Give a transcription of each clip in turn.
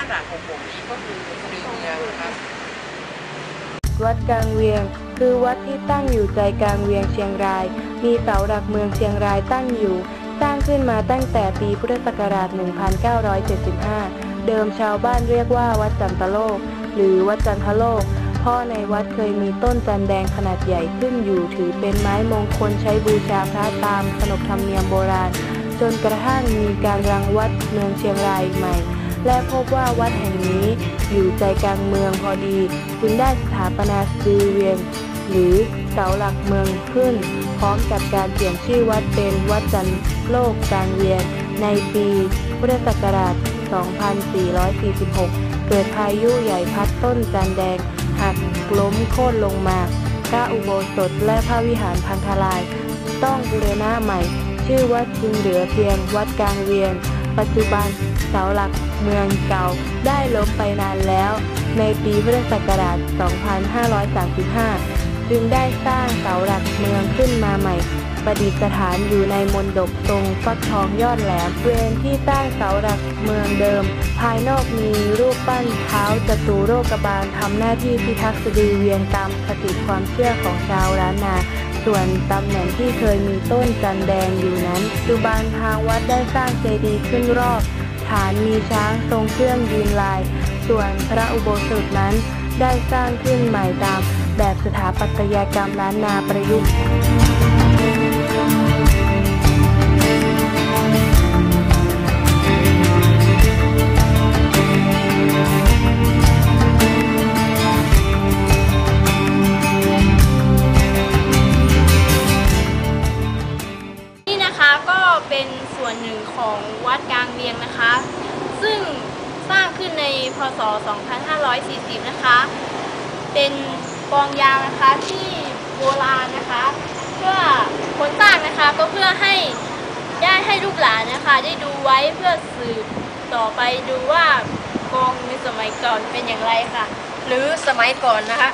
ด้านหลังของผมนี้ก็คือสตรีเมืองนะครับ วัดกลางเวียง คือวัดที่ตั้งอยู่ใจกลางเวียงเชียงราย มีเสาหลักเมืองเชียงรายตั้งอยู่ สร้างขึ้นมาตั้งแต่ปีพุทธศักราช 1975 เดิมชาวบ้านเรียกว่าวัดจันทโลก หรือวัดจันทโลกเพราะในวัดเคยมีต้นจันแดงขนาดใหญ่ขึ้นอยู่ถือเป็นไม้มงคลใช้บูชาพระตามขนบธรรมเนียมโบราณ จนกระทั่งมีการรังวัดเมืองเชียงรายใหม่ และพบว่าวัดแห่งนี้อยู่ใจกลางเมืองพอดี จึงได้สถาปนาสตือเวียงหรือเสาหลักเมืองขึ้น พร้อมกับการเปลี่ยนชื่อวัดเป็นวัดจันโลกกลางเวียงในปีพุทธศักราช 2446 เกิดพายุใหญ่พัดต้นจันแดง หักล้มโค่นลงมาพระอุโบสถและพระวิหารพังทลาย ต้องบูรณะใหม่ ชื่อวัดจึงเหลือเพียงวัดกลางเวียง ปัจจุบันเสาหลักเมืองเก่าได้ล้มไปนานแล้ว ในปีพุทธศักราช 2535 จึงได้สร้างเสาหลักเมืองขึ้นมาใหม่ ประดิษฐานอยู่ในมณฑปตรงฟักทองยอดแหลมบริเวณที่สร้างเสาหลักเมืองเดิม ภายนอกมีรูปปั้นเท้าจตุโรกบาลทำหน้าที่พิทักษ์สดือเวียงตามคติความเชื่อของชาวล้านนา ส่วนตำแหน่งที่เคยมีต้นจันแดงอยู่นั้นปัจจุบันทางวัดได้สร้างเจดีย์ขึ้นรอบ ฐานมีช้างทรงเครื่องยืนลาย ส่วนพระอุโบสถนั้นได้สร้างขึ้นใหม่ตามแบบสถาปัตยกรรมล้านนาประยุกต์ียงนะคะ ซึ่งสร้างขึ้นในพศ 2540 นะคะ เป็นกองยาวนะคะที่โบราณนะคะ เพื่อคนสร้างนะคะก็เพื่อให้ได้ให้ลูกหลานนะคะ ได้ดูไว้เพื่อสืบต่อไปดูว่ากองในสมัยก่อนเป็นอย่างไรค่ะ หรือสมัยก่อนนะคะ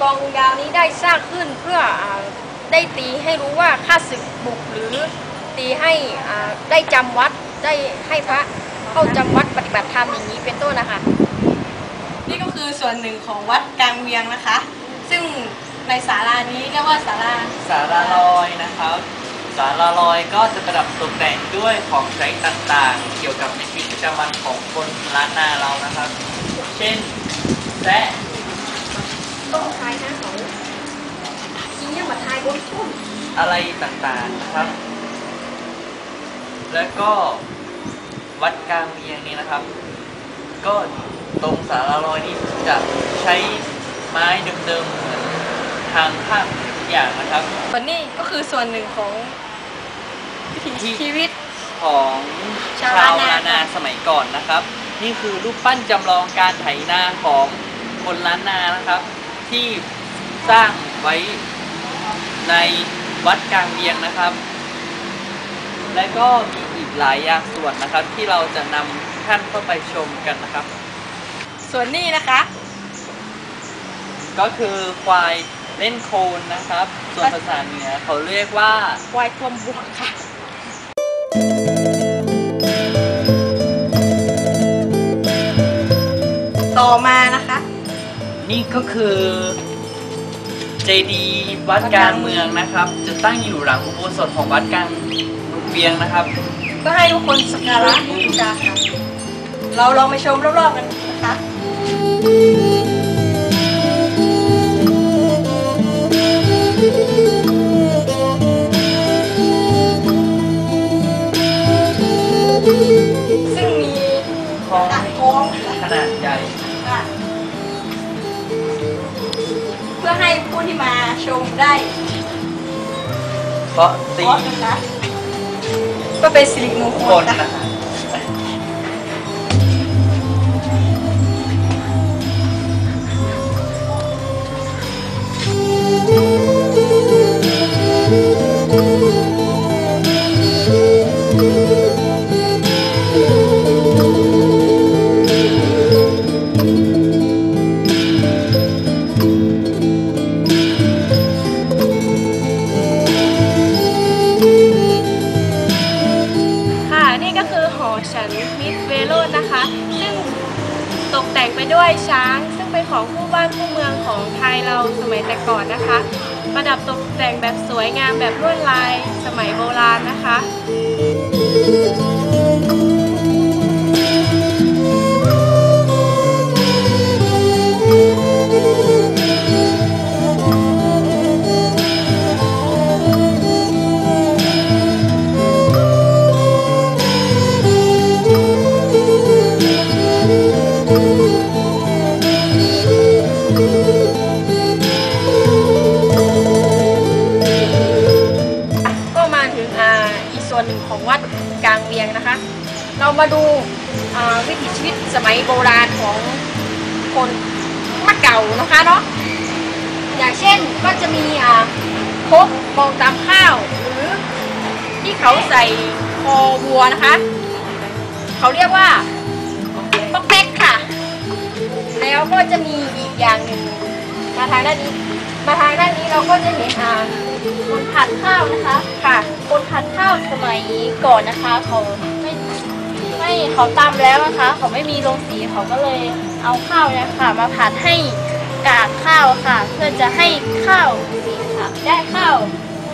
กองยาวนี้ได้สร้างขึ้นเพื่ออได้ตีให้รู้ว่าข้าศึกบุกหรือตีให้ได้จำวัด ได้ให้พระเข้าจำวัดปฏิบัติธรรมอย่างนี้เป็นต้นนะคะ นี่ก็คือส่วนหนึ่งของวัดกลางเวียงนะคะ ซึ่งในศาลานี้เรียกว่าศาลาสาราลอยนะครับสาราลอยก็จะประดับตกแต่งด้วยของใช้ต่างๆ เกี่ยวกับในชีวิตประจำวันของคนล้านนาเรานะครับ เช่นแซะต้องทายนะเขาทีนี้มาทายบนต้นอะไรต่างๆนะครับ แล้วก็วัดกลางเวียงนี้นะครับ ก็ตรงสาราลอยนี้จะใช้ไม้เดิมๆเหมือนทางภาคทุกอย่างนะครับส่วนนี้ก็คือส่วนหนึ่งของวิถีชีวิตของชาวชาวล้านนาล้านนาสมัยก่อนนะครับ นี่คือรูปปั้นจำลองการไถนาของคนล้านนานะครับ ที่สร้างไว้ในวัดกลางเวียงนะครับ และก็มีอีกหลายอย่างส่วนนะครับ ที่เราจะนำท่านเข้าไปชมกันนะครับ ส่วนนี้นะคะ ก็คือควายเล่นโคนนะครับ ส่วนภาษาเหนือเขาเรียกว่า ควายตัวบวกค่ะ ต่อมานะคะ นี่ก็คือเจดีวัดกลางเมืองนะครับ จะตั้งอยู่หลังอุโบสถของวัดกลาง เวียงนะครับ ก็ให้ทุกคนสักการะบูชาค่ะ เราลองไปชมรอบๆกันนะคะซึ่งมีทองอ่างทองขนาดใหญ่ค่ะเพื่อให้ผู้ที่มาชมได้ เพราะตี เพราะนะคะ ก็เป็น ซึ่งตกแต่งไปด้วยช้าง ซึ่งเป็นของคู่บ้านคู่เมืองของไทยเราสมัยแต่ก่อนนะคะ ประดับตกแต่งแบบสวยงามแบบลวดลายสมัยโบราณนะคะ มาดูวิถีชีวิตสมัยโบราณของคนมะเก่านะคะเนาะอย่างเช่นก็จะมีพกมองตามข้าวหรือที่เขาใส่คอวัวนะคะ เขาเรียกว่าป๊อกแป๊กค่ะ แล้วก็จะมีอีกอย่างหนึ่งมาทางด้านนี้ มาทางด้านนี้เราก็จะเห็นอ่าคนผัดข้าวนะคะค่ะ คนผัดข้าวสมัยก่อนนะคะเขา เขาตำแล้วนะคะ เขาไม่มีโรงสีเขาก็เลยเอาข้าวเนี่ยค่ะ มาผัดให้กากข้าวค่ะ เพื่อจะให้ข้าวสีค่ะ ได้ข้าว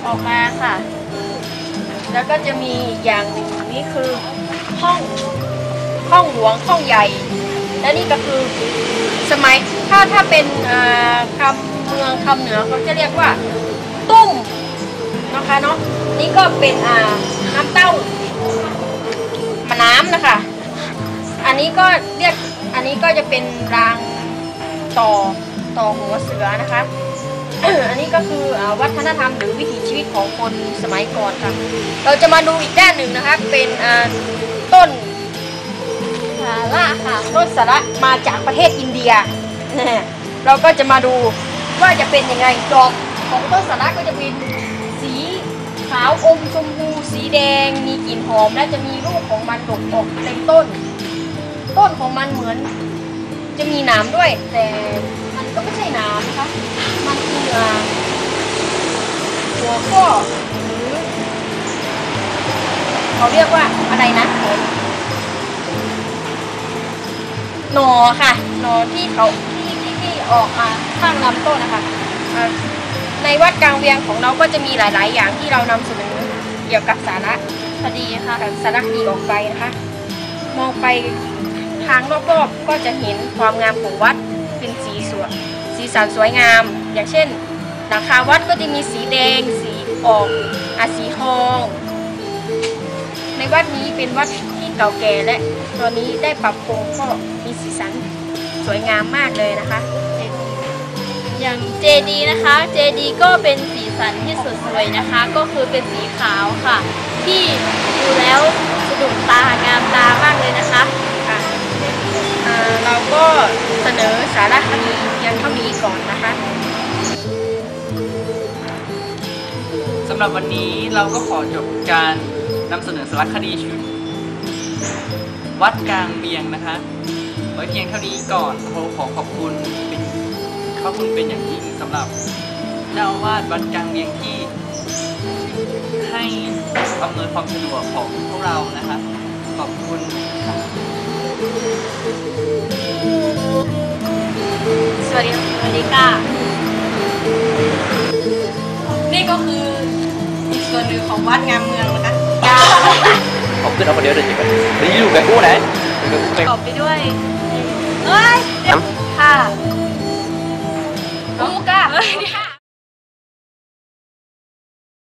ออกมาค่ะ แล้วก็จะมีอีกอย่างหนึ่งนี่คือห้องห้องหลวงห้องใหญ่ และนี่ก็คือสมัยถ้าถ้าเป็นคำเมืองคำเหนือเขาจะเรียกว่า ตุ้มนะคะเนาะนี่ก็เป็นน้ำเต้า มาน้ำนะคะ อันนี้ก็เรียกอันนี้ก็จะเป็นรางต่อต่อหัวเสือนะคะ อันนี้ก็คือวัฒนธรรมหรือวิถีชีวิตของคนสมัยก่อนค่ะ เราจะมาดูอีกด้านหนึ่งนะคะ เป็นต้นสาระค่ะต้นสาระมาจากประเทศอินเดีย เราก็จะมาดูว่าจะเป็นยังไงดอกของต้นสาระก็จะเป็นสีขาวอมชมพู สีแดงมีกลิ่นหอมและจะมีลูกของมันดกออกเต็มต้น ต้นของมันเหมือน จะมีหนามด้วย แต่มันก็ไม่ใช่หนามนะคะ มันคืออ่าหัวข้อหรือเขาเรียกว่าอะไรนะหนอค่ะหนอที่เขาที่ที่ที่ออกมาข้างลำต้นนะคะในวัดกลางเวียงของเราก็จะมีหลาย ๆ อย่างที่เรานำเสนอ เกี่ยวกับสาระคดีค่ะสารคดีออกไปนะคะ มองไปทางรอบๆก็จะเห็นความงามของวัดเป็นสีสวยสีสันสวยงาม อย่างเช่นหลังคาวัดก็จะมีสีแดง สีออกอาสีทอง ในวัดนี้เป็นวัดที่เก่าแก่และตอนนี้ได้ปรับปรุงก็มีสีสันสวยงามมากเลยนะคะ อย่างเจดีนะคะ เจดีก็เป็นสี สันที่สดสวยนะคะ ก็คือเป็นสีขาวค่ะ ที่ดูแล้วสะดุดตางามตามากเลยนะคะค่ะอ่าเราก็เสนอสารคดีเพียงเท่านี้ก่อนนะคะสำหรับวันนี้เราก็ขอจบการนำเสนอสารคดีชุด วัดกลางเบียงนะคะ ไว้เพียงเท่านี้ก่อนขอขอขอบคุณเป็นขอบคุณเป็นอย่างยิ่งสำหรับ เจ้าอาวาดวัดกลางเบียงที่ให้อำนวยความสะดวกของพวกเรานะคะขอบคุณค่ะสวัสดีค่ะดีค่ะนี่ก็คืออีกส่วนหนึ่งของวัดงามเมืองนะคะผมขึ้นเอาคนเดียวเดี๋ยวจะไปอยู่กับกูไหนอยู่กับกูไป ประกอบไปด้วยเอ้ยค่ะ